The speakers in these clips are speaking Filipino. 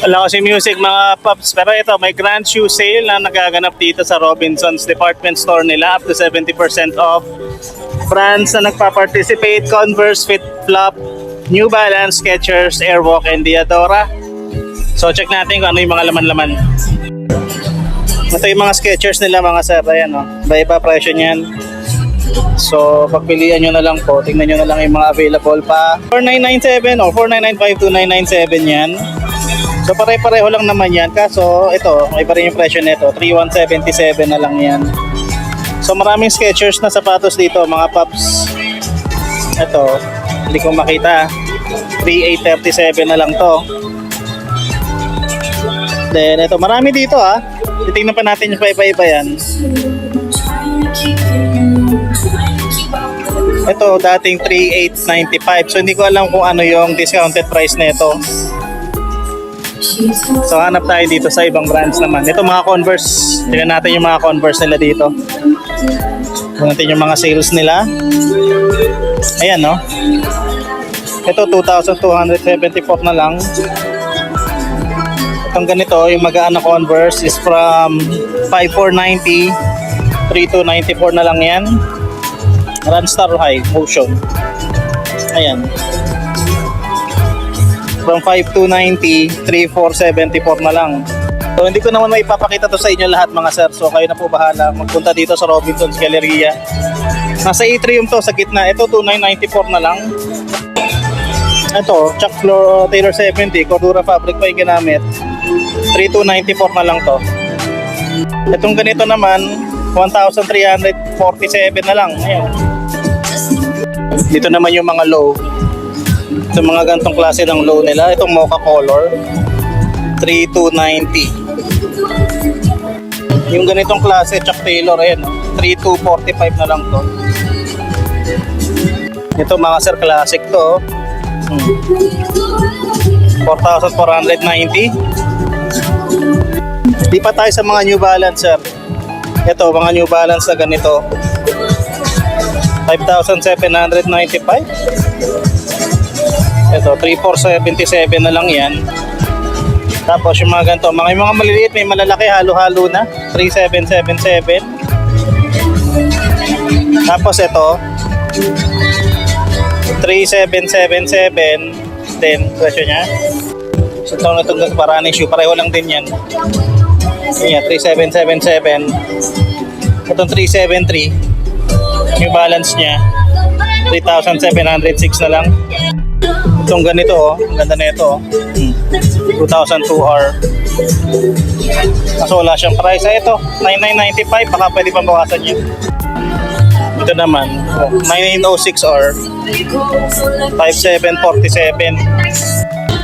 Wala kasi music mga pups. Pero ito, may grand shoe sale na nagaganap dito sa Robinson's department store nila. Up to 70% off. Brands na nagpa-participate, Converse, Fit Flop, New Balance, Skechers, Airwalk, and Diadora. So check natin kung ano yung mga laman-laman. Ito yung mga Skechers nila mga sir. Ayan o. Iba-iba presyo niyan. So, pagpilian nyo na lang po. Tingnan nyo na lang yung mga available pa. 4997 o 4995-2997 yan. So, pare-pareho lang naman yan. Kaso, ito, may pa rin yung presyo nito. 3177 na lang yan. So, maraming Skechers na sapatos dito, mga paps. Ito, hindi ko makita. 3837 na lang to. Then, ito, marami dito ah. Titingnan pa natin yung iba-iba yan. Ito, dating 3895. So, hindi ko alam kung ano yung discounted price nito. So, hanap tayo dito sa ibang brands naman. Ito, mga Converse. Tingnan natin yung mga Converse nila dito. Tingnan natin yung mga sales nila. Ayan, no? Ito, 2,274 na lang. Itong ganito, yung magaan na Converse is from 5,490 3,294 na lang yan. Runstar High Motion. Ayan. From 5,290 3,474 na lang. So hindi ko naman may ipapakita to sa inyo lahat mga sir. So kayo na po bahala magpunta dito sa Robinson's Galleria. Nasa atrium to sa gitna. Ito 2,994 na lang. Ito, Chuck Floor Taylor 70, Cordura Fabric pa yung ginamit. 3,294 na lang to. Itong ganito naman, 1,347 na lang. Ayan. Dito naman yung mga low. Itong mga gantong klase ng low nila. Itong mocha color. 3,290. Yung ganitong klase, Chuck Taylor, ayan. oh. 3,245 na lang to. Ito mga sir, classic to. oh. Hmm. 4,490. Di pa tayo sa mga New Balance, sir. Ito, mga New Balance na ganito. 5,795. Ito, 3,477 na lang yan. Tapos yung mga ganito, mga, mga maliliit, may malalaki, halo-halo na. 3,777. Tapos ito, 3,777. Then, presyo niya. So, ito na itong parang shoe. Pareho lang din yan. Yan, 3777. Itong 373. Yung balance niya, 3,706 na lang. Itong ganito, oh. Ang ganda na ito, oh. Hmm. 2002R. Kaso wala siyang price. Ah, ito, 9995. Baka pwede pang bawasan yun. Ito naman, oh, 9906R. 5747.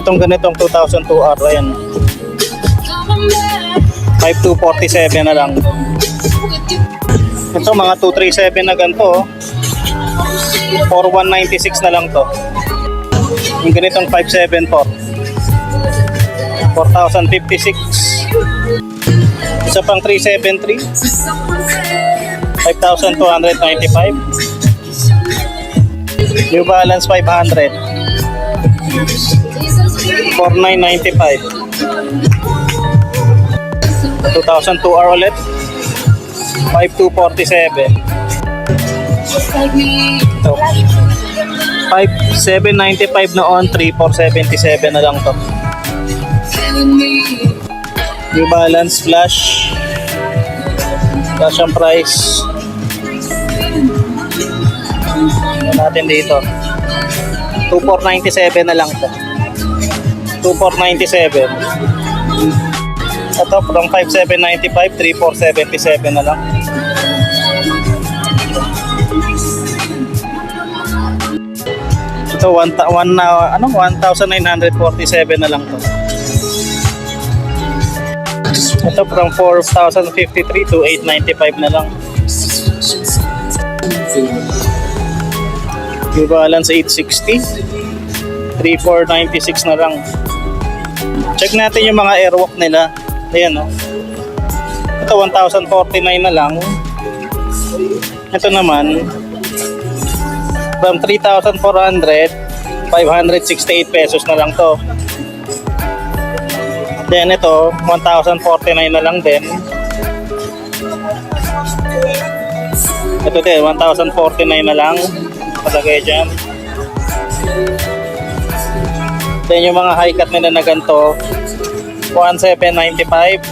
Itong ganitong 2002R. Ayan. 5247 na lang. Ito mga 237 na ganito. oh. 4196 na lang to. Yung ganitong 574. 4056. Isa pang 373. 5,295. New Balance 500. 4,995. 2002R ulit. 5247. Ito. 5795 noon, 3477 na lang to. New Balance Flash. Flash ang price. Ano natin dito? 2497 na lang to. 2497. Ito from 5795, 3477 na lang. Ito one, ta- one na ano 1947 na lang to. Ito from 4053 to 895 na lang. New Balance 860. 3496 na lang. Check natin yung mga airwalk nila. Ayan oh. Ito 1049 na lang. Ito naman from 3,400 568 pesos na lang to. Then ito, 1,049 na lang din. Ito din, 1,049 na lang. Palagay dyan. Then yung mga high cut nila na ganito, 1,795.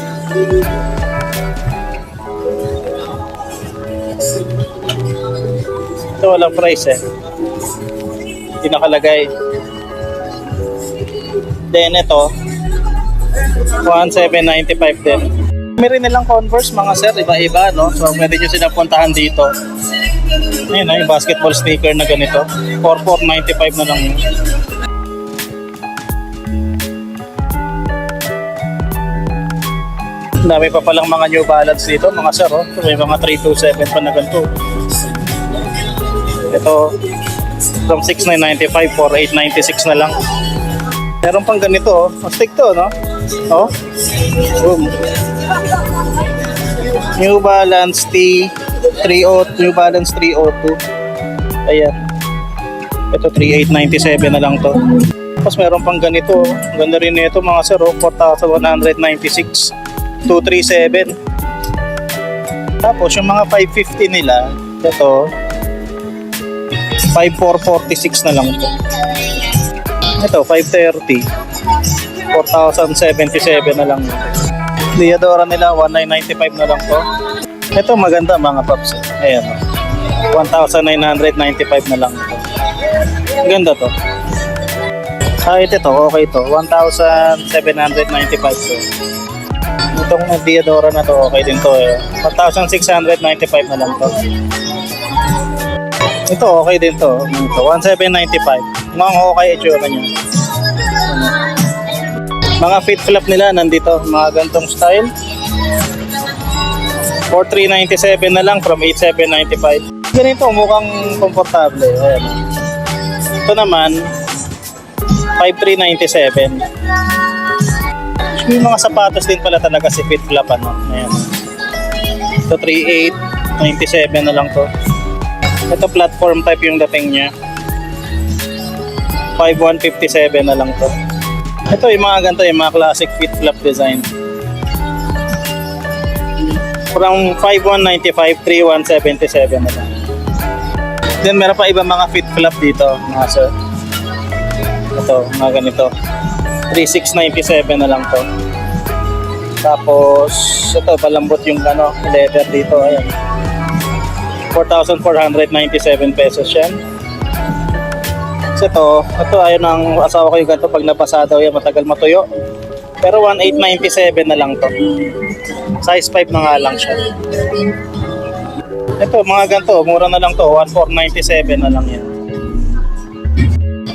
Ito walang price eh. Hindi nakalagay. Then ito, 1,795 din. Meron nilang Converse mga sir, iba-iba no? So pwede nyo silang puntahan dito. Ayun yung basketball sneaker na ganito. 4,495 na lang yun. Dami pa palang mga New Balance dito, mga sir. Oh. May mga 327 pa na ganito. Ito, from 6,995 for 896 na lang. Meron pang ganito, oh. Stick to, no? Oh. Boom. New Balance T 30 New Balance 302. Ayan. Ito 3897 na lang to. Tapos meron pang ganito, oh. Ganda rin nito mga sir, oh. 4196 237. Tapos yung mga 550 nila, ito 5446 na lang to. Ito 530. 4,077 na lang. Diadora nila 1995 na lang to. Ito maganda mga paps. Ayan. oh. 1,995 na lang to. Ganda to. Kahit ito, okay to. 1,795 to. Itong Diadora na to, okay din to eh. 1,695 na lang to. Ito, okay din to. Ito, 1,795. Mga okay itsura niya. Mga fit flap nila nandito, mga gantong style. For 397 na lang from 8795. Ganito, mukhang komportable. Ayan. Ito naman, 5397. Yung mga sapatos din pala talaga si fit flap ano. Ayan. Ito 3897 na lang to. Ito platform type yung dating niya. 5157 na lang to. Ito yung mga ganito, yung mga classic fit flap design. From 5195, 3177 na lang. Then meron pa ibang mga fit flap dito, mga sir. Ito, mga ganito. 3697 na lang to. Tapos, ito, palambot yung ano, leather dito. Ayan. 4,497 pesos yan. So ito, ito ayaw ng asawa ko yung ganito pag nabasa daw yan matagal matuyo. Pero 1,897 na lang to. Size 5 na nga lang siya. Ito, mga ganito, mura na lang to. 1,497 na lang yan.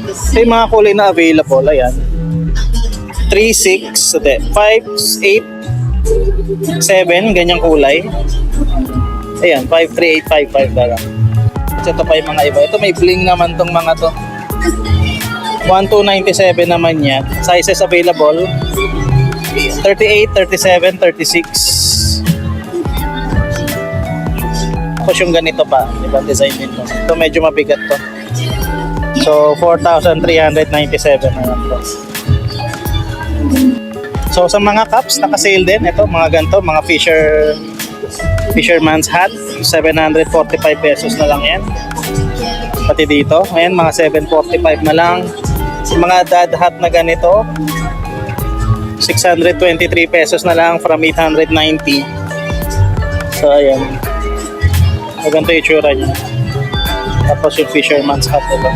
Ito yung mga kulay na available, ayan. 3, 6, 5, 8, 7, ganyang kulay. Ayan, 53855 na lang. Ito pa yung mga iba. Ito may bling naman tong mga to. 1297 naman yan. Sizes available. 38, 37, 36. Tapos yung ganito pa. Ibang design din to. Ito medyo mabigat to. So, 4,397 na to. So, sa mga cups, naka-sale din. Ito, mga ganito, mga Fisher Fisherman's hat, 745 pesos na lang yan. Pati dito, ayan mga 745 na lang. Mga dad hat na ganito, 623 pesos na lang from 890. So ayan. Maganda yung tsura niya. Tapos yung Fisherman's hat ito.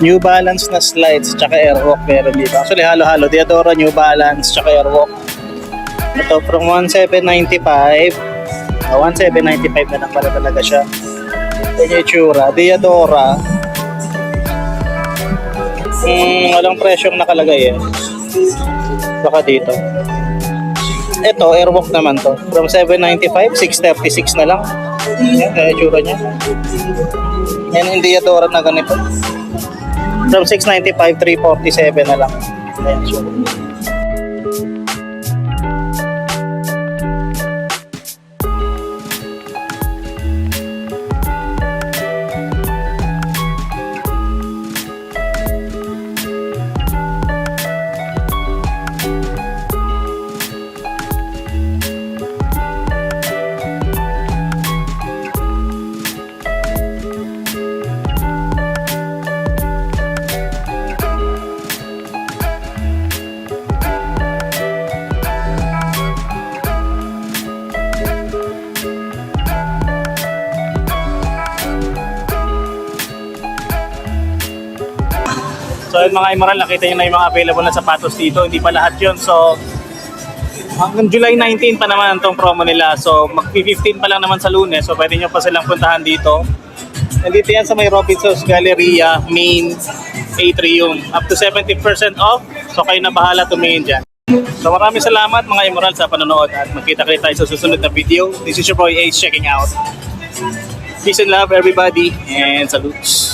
New Balance na slides tsaka Airwalk meron dito. Actually halo-halo. Diadora, New Balance tsaka Airwalk. Ito from 1795. Uh, 1795 na lang pala talaga siya. Yan yung itsura. Diadora. Hmm, walang presyong nakalagay eh. Baka dito. Ito, Airwalk naman to. From 795, 636 na lang. Yan, kaya itsura niya. Yan yung Diadora na ganito. From 695, 347 na lang. Ayan, sure. Yun mga Emerald, nakita nyo na yung mga available na sapatos dito. Hindi pa lahat yun. So, hanggang July 19 pa naman itong promo nila. So, mag-15 pa lang naman sa lunes. So, pwede nyo pa silang puntahan dito. Nandito yan sa may Robinsons Galleria, main atrium. Up to 70% off. So, kayo na bahala tumingin dyan. So, maraming salamat mga Emerald sa panonood at magkita-kita tayo sa susunod na video. This is your boy Ace checking out. Peace and love everybody and salutes.